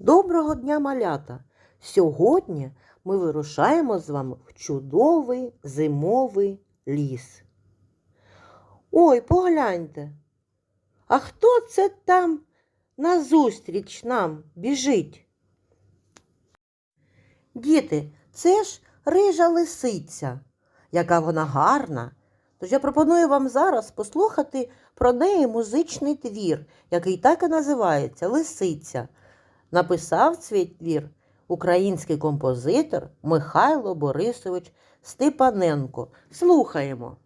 Доброго дня, малята! Сьогодні ми вирушаємо з вами в чудовий зимовий ліс. Ой, погляньте, а хто це там назустріч нам біжить? Діти, це ж рижа лисиця, яка вона гарна. Тож я пропоную вам зараз послухати про неї музичний твір, який так і називається Лисиця. Написав цей твір український композитор Михайло Борисович Степаненко. Слухаємо.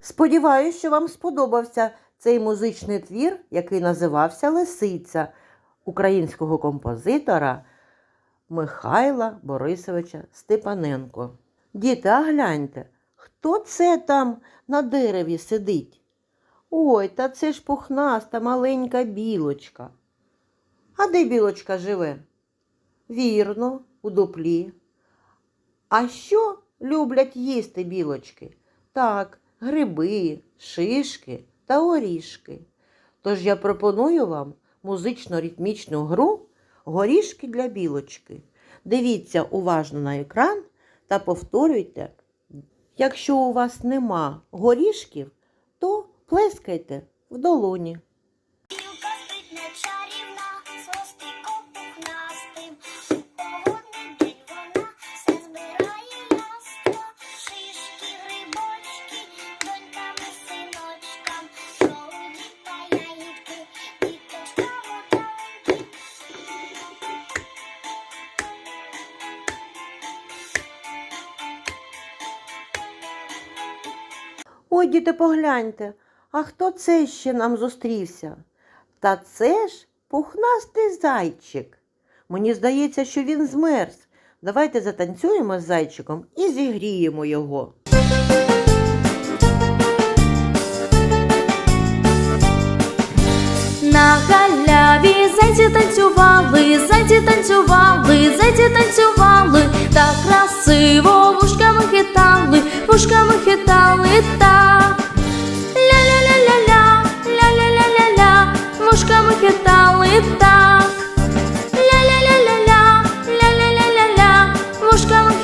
Сподіваюсь, що вам сподобався цей музичний твір, який називався Лисиця українського композитора Михайла Борисовича Степаненко. Діти, а гляньте, хто це там на дереві сидить? Ой, та це ж пухнаста маленька білочка. А де білочка живе? Вірно, у дуплі. А що люблять їсти білочки? Так, гриби, шишки та орішки. Тож я пропоную вам музично-ритмічну гру горішки для білочки. Дивіться уважно на екран та повторюйте. Якщо у вас нема горішків, то плескайте в долоні. Ой, діти, погляньте, а хто це ще нам зустрівся? Та це ж пухнастий зайчик. Мені здається, що він змерз. Давайте затанцюємо з зайчиком і зігріємо його. На галяві зайці танцювали, зайці танцювали, зайці танцювали, так красиво вушками хитали, вушками хитали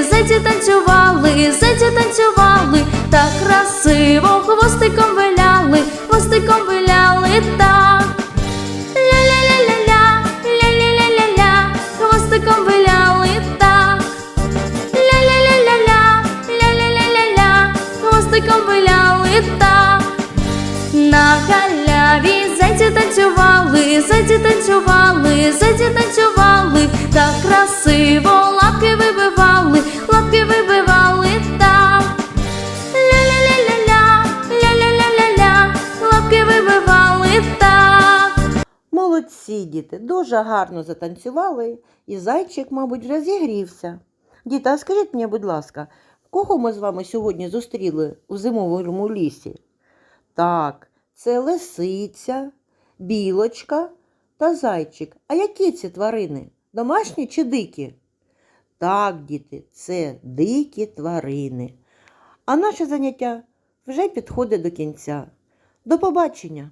Танцювали, зайці танцювали, зайці танцювали, так красиво хвостиком виляли, хвостиком виляли так. Ля-ля-ля-ля-ля, ля-ля-ля-ля-ля, хвостиком виляли так. Ля-ля-ля-ля-ля, ля-ля-ля-ля-ля, хвостиком виляли так. На галяві зайці танцювали, зайці танцювали, танцювали, так красиво лапки Молодці, діти, дуже гарно затанцювали, і зайчик, мабуть, вже зігрівся. Діти, а скажіть мені, будь ласка, кого ми з вами сьогодні зустріли у зимовому лісі? Так, це лисиця, білочка та зайчик. А які ці тварини? Домашні чи дикі? Так, діти, це дикі тварини. А наше заняття вже підходить до кінця. До побачення!